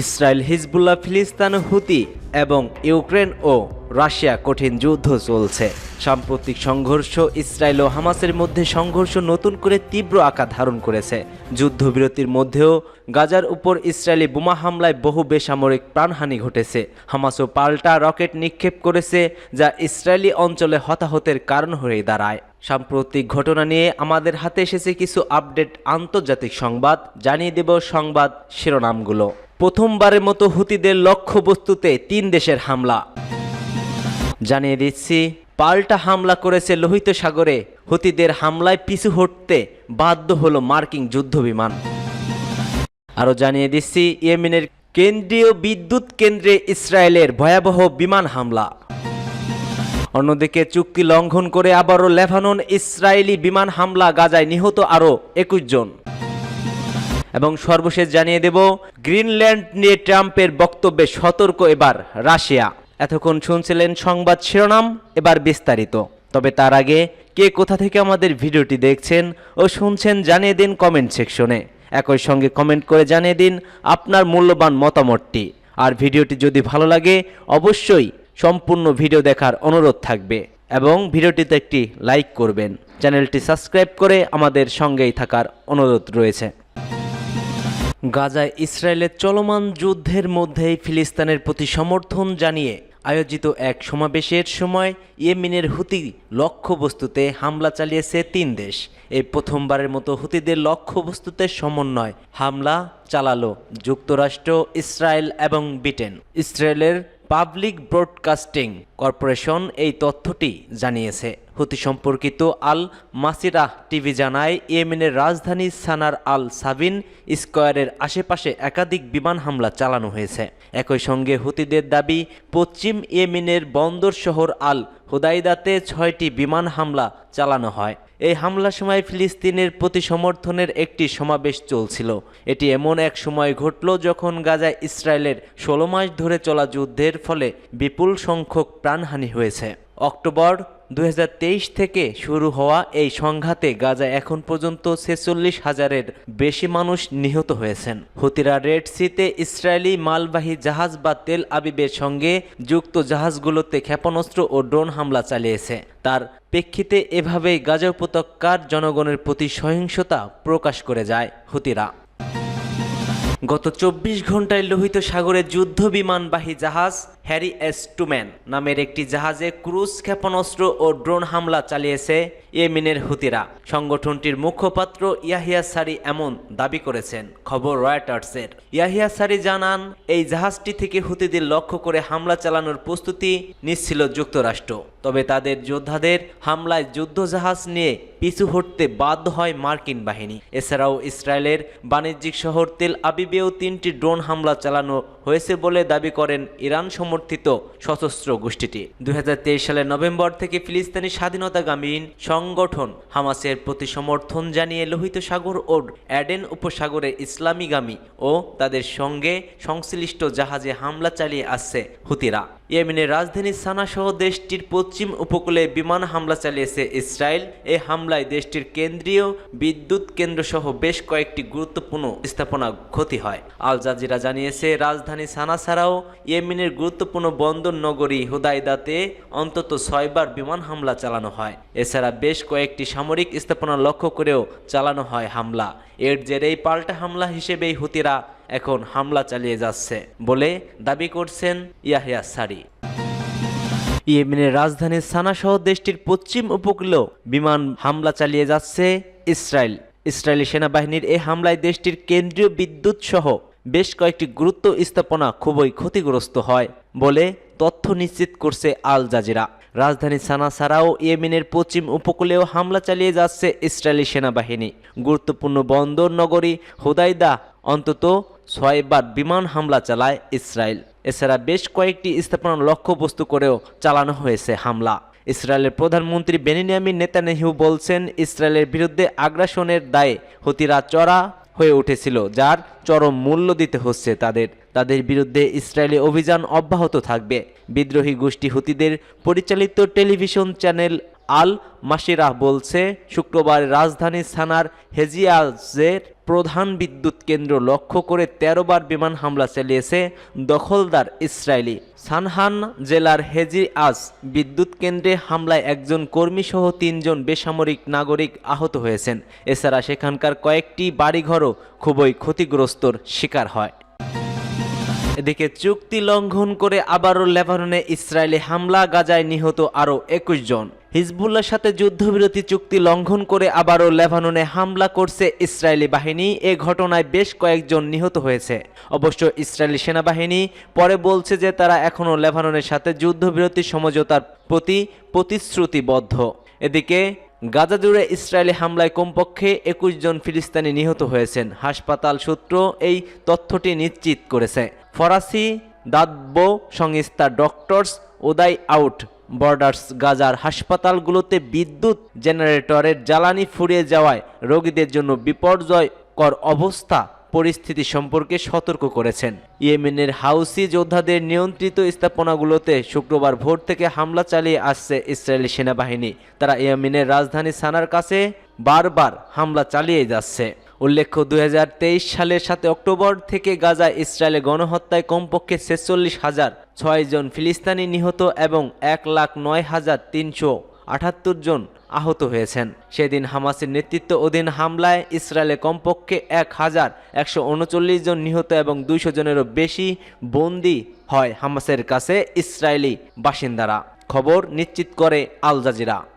Israel, Hezbollah, ফিলিস্তান, হুতি এবং Ukraine ও Russia কঠিন যুদ্ধ চলছে। সাম্প্রতিক সংঘর্ষ ইসরায়েল ও হামাসের মধ্যে সংঘর্ষ নতুন করে তীব্র আকার ধারণ করেছে। যুদ্ধবিরতির মধ্যেও গাজার উপর ইসরায়েলি বোমা হামলায় বহু বেসামরিক প্রাণহানি ঘটেছে। হামাসও পাল্টা রকেট নিক্ষেপ করেছে, যা ইসরায়েলি অঞ্চলে হতাহতের কারণ হয়ে দাঁড়ায়। সাম্প্রতিক ঘটনা নিয়ে আমাদের হাতে এসেছে কিছু আপডেট আন্তর্জাতিক সংবাদ। জানিয়ে দেব সংবাদ শিরোনামগুলো। প্রথমবারের মতো হুতিদের লক্ষ্যবস্তুতে তিন দেশের হামলা। জানিয়ে দিচ্ছি, পাল্টা হামলা করেছে লোহিত সাগরে হুতিদের হামলায় পিছু হটতে বাধ্য হলো মার্কিন যুদ্ধবিমান। আরও জানিয়ে দিচ্ছি, ইয়েমেনের কেন্দ্রীয় বিদ্যুৎ কেন্দ্রে ইসরায়েলের ভয়াবহ বিমান হামলা। অন্যদিকে চুক্তি লঙ্ঘন করে আবারও লেবানন ইসরায়েলি বিমান হামলা গাজায় নিহত আরও একুশ জন। এবং সর্বশেষ জানিয়ে দেব, গ্রিনল্যান্ড নিয়ে ট্রাম্পের বক্তব্যে সতর্ক এবার রাশিয়া। এতক্ষণ শুনছিলেন সংবাদ শিরোনাম, এবার বিস্তারিত। তবে তার আগে, কে কোথা থেকে আমাদের ভিডিওটি দেখছেন ও শুনছেন জানিয়ে দিন কমেন্ট সেকশনে। একই সঙ্গে কমেন্ট করে জানিয়ে দিন আপনার মূল্যবান মতামতটি। আর ভিডিওটি যদি ভালো লাগে, অবশ্যই সম্পূর্ণ ভিডিও দেখার অনুরোধ থাকবে। এবং ভিডিওটিতে একটি লাইক করবেন। চ্যানেলটি সাবস্ক্রাইব করে আমাদের সঙ্গেই থাকার অনুরোধ রয়েছে। গাজায় ইসরায়েলের চলমান যুদ্ধের মধ্যেই ফিলিস্তানের প্রতি সমর্থন জানিয়ে আয়োজিত এক সমাবেশের সময় ইয়েমিনের হুতি লক্ষ্যবস্তুতে হামলা চালিয়েছে তিন দেশ। এই প্রথমবারের মতো হুতিদের লক্ষ্যবস্তুতে সমন্বয় হামলা চালালো যুক্তরাষ্ট্র, ইসরায়েল এবং ব্রিটেন। ইসরায়েলের পাবলিক ব্রডকাস্টিং কর্পোরেশন এই তথ্যটি জানিয়েছে। হুতি সম্পর্কিত আল মাসিরাহ টিভি জানায়, ইয়েমেনের রাজধানী সানার আল সাবিন স্কয়ারের আশেপাশে একাধিক বিমান হামলা চালানো হয়েছে। একই সঙ্গে হুতিদের দাবি, পশ্চিম ইয়েমেনের বন্দর শহর আল হুদাইদাতে ছয়টি বিমান হামলা চালানো হয়। এই হামলার সময় ফিলিস্তিনের প্রতি সমর্থনের একটি সমাবেশ চলছিল। এটি এমন এক সময় ঘটল যখন গাজায় ইসরায়েলের ষোলো মাস ধরে চলা যুদ্ধের ফলে বিপুল সংখ্যক প্রাণহানি হয়েছে। অক্টোবর 2023 থেকে শুরু হওয়া এই সংঘাতে গাজা এখন পর্যন্ত ছেচল্লিশ হাজারের বেশি মানুষ নিহত হয়েছেন। হুতিরা রেড সিতে ইসরায়েলি মালবাহী জাহাজ বা তেল আবিবের সঙ্গে যুক্ত জাহাজগুলোতে ক্ষেপণাস্ত্র ও ড্রোন হামলা চালিয়েছে। তার প্রেক্ষিতে এভাবেই গাজা উপত্যকার জনগণের প্রতি সহিংসতা প্রকাশ করে যায় হুতিরা। গত চব্বিশ ঘন্টায় লোহিত সাগরে যুদ্ধ বিমানবাহী জাহাজ হ্যারি এস টুম্যান নামের একটি জাহাজে ক্রুজ ক্ষেপণাস্ত্র ও ড্রোন হামলা চালিয়েছে ইয়েমেনের হুতিরা। সংগঠনটির মুখপাত্র ইয়াহিয়া সারি এমন দাবি করেছেন, খবর রয়টার্সের। ইয়াহিয়া সারি জানান, এই জাহাজটি থেকে হুতিদের লক্ষ্য করে হামলা চালানোর প্রস্তুতি নিচ্ছিল যুক্তরাষ্ট্র, তবে তাদের যোদ্ধাদের হামলায় যুদ্ধজাহাজ নিয়ে পিছু হটতে বাধ্য হয় মার্কিন বাহিনী। এছাড়াও ইসরায়েলের বাণিজ্যিক শহর তেল আবিবেও তিনটি ড্রোন হামলা চালানো হয়েছে বলে দাবি করেন ইরান সমর্থিত সশস্ত্র গোষ্ঠীটি। দুই হাজার তেইশ সালের নভেম্বর থেকে ফিলিস্তিনি স্বাধীনতাগামী সংগঠন হামাসের প্রতি সমর্থন জানিয়ে লোহিত সাগর ও অ্যাডেন উপসাগরে ইসলামীগামী ও তাদের সঙ্গে সংশ্লিষ্ট জাহাজে হামলা চালিয়ে আসছে হুতিরা। ইয়েমেনের রাজধানী সানা সহ দেশটির পশ্চিম উপকূলে বিমান হামলা চালিয়েছে ইসরায়েল। এ হামলায় দেশটির কেন্দ্রীয় বিদ্যুৎ কেন্দ্র সহ বেশ কয়েকটি গুরুত্বপূর্ণ স্থাপনা ক্ষতি হয়। আল জাজিরা জানিয়েছে, রাজধানী সানা ছাড়াও ইয়েমেনের গুরুত্বপূর্ণ বন্দর নগরী হুদাইদাতে অন্তত ছয়বার বিমান হামলা চালানো হয়। এছাড়া বেশ কয়েকটি সামরিক স্থাপনা লক্ষ্য করেও চালানো হয় হামলা। এর জেরেই পাল্টা হামলা হিসেবেই হুতিরা এখন হামলা চালিয়ে যাচ্ছে বলে দাবি করছেন ইয়াহিয়া সারি। ইয়েমেনের রাজধানী সানা সহ দেশটির পশ্চিম উপকূলেও বিমান হামলা চালিয়ে যাচ্ছে ইসরায়েল। ইসরায়েলি সেনাবাহিনীর এই হামলায় দেশটির কেন্দ্রীয় বিদ্যুৎ সহ বেশ কয়েকটি গুরুত্ব স্থাপনা খুবই ক্ষতিগ্রস্ত হয় বলে তথ্য নিশ্চিত করছে আল জাজিরা। রাজধানী সানা ছাড়াও ইয়েমেনের পশ্চিম উপকূলেও হামলা চালিয়ে যাচ্ছে ইসরায়েলি সেনাবাহিনী। গুরুত্বপূর্ণ বন্দর নগরী হুদাইদা অন্তত ছয়বার বিমান হামলা চালায় ইসরায়েল। এছাড়া বেশ কয়েকটি স্থাপনা লক্ষ্যবস্তু করেও চালানো হয়েছে হামলা। ইসরায়েলের প্রধানমন্ত্রী বেনিয়ামিন নেতানেহু বলছেন, ইসরায়েলের বিরুদ্ধে আগ্রাসনের দায়ে হতিরা চড়া হয়ে উঠেছিল, যার চরম মূল্য দিতে হচ্ছে তাদের। তাদের বিরুদ্ধে ইসরায়েলি অভিযান অব্যাহত থাকবে। বিদ্রোহী গোষ্ঠী হুতিদের পরিচালিত টেলিভিশন চ্যানেল আল মাসিরাহ বলছে, শুক্রবার রাজধানী সানার হেজিয়াজের প্রধান বিদ্যুৎ কেন্দ্র লক্ষ্য করে তেরো বার বিমান হামলা চালিয়েছে দখলদার ইসরায়েলি। সানহান জেলার হেজিয়াজ বিদ্যুৎ কেন্দ্রে হামলায় একজন কর্মীসহ তিনজন বেসামরিক নাগরিক আহত হয়েছেন। এছাড়া সেখানকার কয়েকটি বাড়িঘরও খুবই ক্ষতিগ্রস্তর শিকার হয়। এদিকে চুক্তি লঙ্ঘন করে আবারও লেবাননে ইসরায়েলি হামলা, গাজায় নিহত আরও একুশ জন। হিজবুল্লার সাথে যুদ্ধবিরতি চুক্তি লঙ্ঘন করে আবারও লেবাননে হামলা করছে ইসরায়েলি বাহিনী। এ ঘটনায় বেশ কয়েকজন নিহত হয়েছে। অবশ্য ইসরায়েলি সেনাবাহিনী পরে বলছে যে তারা এখনও লেবাননের সাথে যুদ্ধবিরতি সমঝোতার প্রতি প্রতিশ্রুতিবদ্ধ। এদিকে গাজা জুড়ে ইসরায়েলি হামলায় কমপক্ষে একুশ জন ফিলিস্তানি নিহত হয়েছেন। হাসপাতাল সূত্র এই তথ্যটি নিশ্চিত করেছে। ফরাসি দাতব্য সংস্থা ডক্টরস ওদাই আউট বর্ডার্স গাজার হাসপাতালগুলোতে বিদ্যুৎ জেনারেটরের জ্বালানি ফুরিয়ে যাওয়ায় রোগীদের জন্য বিপর্যয়কর অবস্থা পরিস্থিতি সম্পর্কে সতর্ক করেছেন। ইয়েমেনের হাউসি যোদ্ধাদের নিয়ন্ত্রিত স্থাপনাগুলোতে শুক্রবার ভোর থেকে হামলা চালিয়ে আসছে ইসরায়েলি সেনাবাহিনী। তারা ইয়েমেনের রাজধানী সানার কাছে বারবার হামলা চালিয়ে যাচ্ছে। উল্লেখ্য, দুই হাজার তেইশ সালের সাথে অক্টোবর থেকে গাজা ইসরায়েলে গণহত্যায় কমপক্ষে ছেচল্লিশ হাজার ছয় জন ফিলিস্তিনি নিহত এবং এক লাখ নয় হাজার তিনশো আটাত্তর জন আহত হয়েছেন। সেদিন হামাসের নেতৃত্ব অধীন হামলায় ইসরায়েলে কমপক্ষে এক হাজার একশো উনচল্লিশ জন নিহত এবং দুইশো জনেরও বেশি বন্দি হয় হামাসের কাছে ইসরায়েলি বাসিন্দারা। খবর নিশ্চিত করে আল জাজিরা।